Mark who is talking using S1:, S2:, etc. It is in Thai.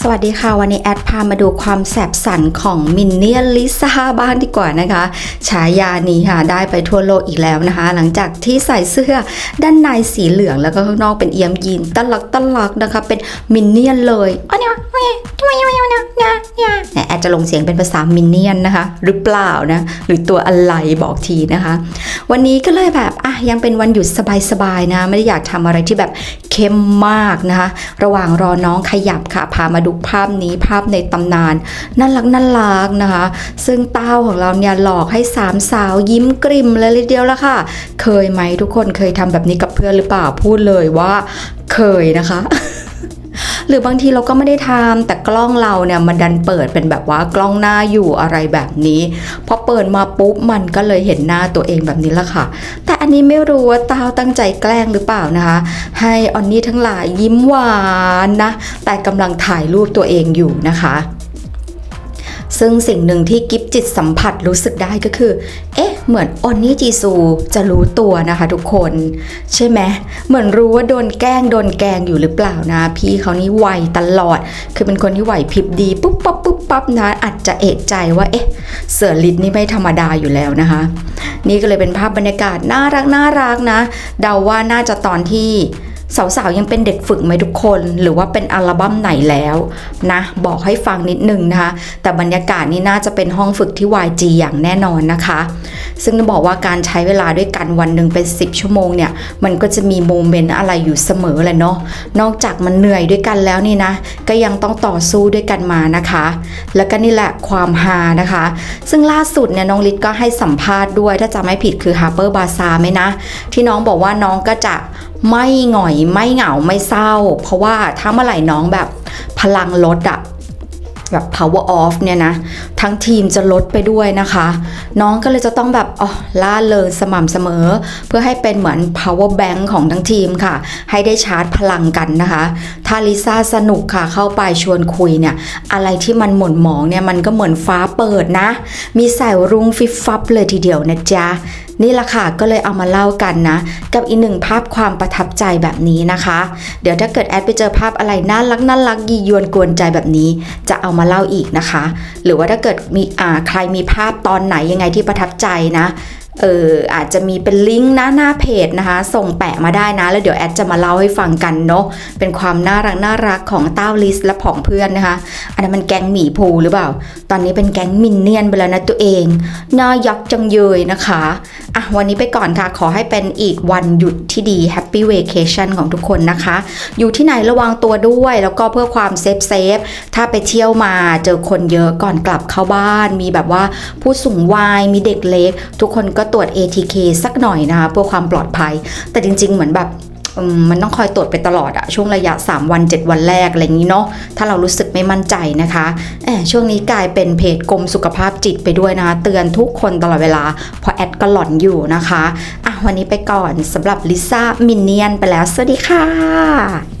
S1: สวัสดีค่ะ วันนี้แอดพามาดูความแสบสันของมินเนี่ยนลิซ่าบ้างดีกว่านะคะ ฉายานี้ค่ะได้ไปทั่วโลกอีกแล้วนะคะ หลังจากที่ใส่เสื้อด้านในสีเหลืองแล้วก็ข้างนอกเป็นเอียมยีนตลักตลักนะคะ เป็นมินเนี่ยนเลยอ๋อเนี่ยเนี่ยเนี่ยเนี่ยเนี่ยเนี่ยแอดจะลงเสียงเป็นภาษามินเนียนนะคะ หรือเปล่านะหรือตัวอะไรบอกทีนะคะ วันนี้ก็เลยแบบอะยังเป็นวันหยุดสบายๆนะ ไม่ได้อยากทำอะไรที่แบบเข้มมากนะคะ ระหว่างรอน้องขยับค่ะพามาดูภาพนี้ภาพในตำนานน่ารักน่ารักนะคะ ซึ่งเต้าของเราเนี่ยหลอกให้สามสาวยิ้มกริมเลยทีเดียวละค่ะ เคยไหมทุกคนเคยทำแบบนี้กับเพื่อนหรือเปล่าพูดเลยว่าเคยนะคะ หรือบางทีเราก็ไม่ได้ทำแต่กล้องเราเนี่ยมันดันเปิดเป็นแบบว่ากล้องหน้าอยู่อะไรแบบนี้พอเปิดมาปุ๊บมันก็เลยเห็นหน้าตัวเองแบบนี้ละค่ะ แต่อันนี้ไม่รู้ว่าเตาตั้งใจแกล้งหรือเปล่านะคะ ให้ออนนี่ทั้งหลายยิ้มหวานนะ แต่กำลังถ่ายรูปตัวเองอยู่นะคะซึ่งสิ่งหนึ่งที่กิฟจิตสัมผัสรู้สึกได้ก็คือ เอ๊ะ เหมือนออนนี่จีซูจะรู้ตัวนะคะทุกคน ใช่ไหมเหมือนรู้ว่าโดนแกล้งโดนแกล้งอยู่หรือเปล่านะ พี่เขานี่ไวตลอด คือเป็นคนที่ไหวพริบดีปุ๊บปั๊บปุ๊บปั๊บนะอาจจะเอกใจว่าเอ๊ะเสือลิศนี่ไม่ธรรมดาอยู่แล้วนะคะ นี่ก็เลยเป็นภาพบรรยากาศน่ารักน่ารักนะ เดาว่าน่าจะตอนที่ สาวๆยังเป็นเด็กฝึกไหมทุกคนหรือว่าเป็นอัลบั้มไหนแล้วนะบอกให้ฟังนิดนึงนะคะแต่บรรยากาศนี่น่าจะเป็นห้องฝึกที่ YG อย่างแน่นอนนะคะ ซึ่งต้องบอกว่าการใช้เวลาด้วยกันวันหนึ่งเป็น 10 ชั่วโมงเนี่ยมันก็จะมีโมเมนต์อะไรอยู่เสมอแหละเนาะนอกจากมันเหนื่อยด้วยกันแล้วนี่นะ ก็ยังต้องต่อสู้ด้วยกันมานะคะ แล้วก็นี่แหละความฮานะคะ ซึ่งล่าสุดเนี่ยน้องลิศก็ให้สัมภาษณ์ด้วยถ้าจำไม่ผิดคือ Harper b a z a r ไหมนะ ที่น้องบอกว่าน้องก็จะ ไม่หงอยไม่เหงาไม่เศร้า เพราะว่าถ้าเมื่อไหร่น้องแบบพลังลดอะแบบ power off เนี่ยนะ ทั้งทีมจะลดไปด้วยนะคะ น้องก็เลยจะต้องแบบอ๋อล่าเริงสม่ำเสมอ เพื่อให้เป็นเหมือน power bank ของทั้งทีมค่ะ ให้ได้ชาร์จพลังกันนะคะ ถ้าลิซ่าสนุกค่ะเข้าไปชวนคุยเนี่ย อะไรที่มันหม่นหมองเนี่ย มันก็เหมือนฟ้าเปิดนะ มีแสงรุ้งฟิบฟับเลยทีเดียวนะจ๊ะ นี่แหละค่ะก็เลยเอามาเล่ากันนะ กับอีกหนึ่งภาพความประทับใจแบบนี้นะคะ เดี๋ยวถ้าเกิดแอดไปเจอภาพอะไรน่ารักน่ารักยียวนกวนใจแบบนี้ จะเอามาเล่าอีกนะคะ หรือว่าถ้าเกิดมีอ่าใครมีภาพตอนไหนยังไงที่ประทับใจนะ เอออาจจะมีเป็นลิงก์นะหน้าเพจนะคะ ส่งแปะมาได้นะ แล้วเดี๋ยวแอดจะมาเล่าให้ฟังกันเนาะเป็นความน่ารักน่ารักของเต้าลิสและผองเพื่อนนะคะ อันนั้นมันแก๊งหมีภูหรือเปล่า ตอนนี้เป็นแก๊งมินเนี่ยนไปแล้วนะตัวเองน่ายักจังเยยนะคะอะวันนี้ไปก่อนค่ะขอให้เป็นอีกวันหยุดที่ดี Happy Vacation ของทุกคนนะคะ อยู่ที่ไหนระวังตัวด้วย แล้วก็เพื่อความเซฟเซฟถ้าไปเที่ยวมาเจอคนเยอะก่อนกลับเข้าบ้าน มีแบบว่าผู้สูงวัยมีเด็กเล็ก ทุกคนก็ตรวจ ATK สักหน่อยนะคะเพื่อความปลอดภัย แต่จริง ๆ เหมือนแบบ มันต้องคอยตรวจไปตลอดอะช่วงระยะ 3 วัน 7 วันแรกอะไรอย่างนี้เนาะถ้าเรารู้สึกไม่มั่นใจนะคะแอบช่วงนี้กลายเป็นเพจกรมสุขภาพจิตไปด้วยนะคะเตือนทุกคนตลอดเวลาเพราะแอดก็หลอนอยู่นะคะอะวันนี้ไปก่อนสำหรับลิซ่ามินเนียนไปแล้ว สวัสดีค่ะ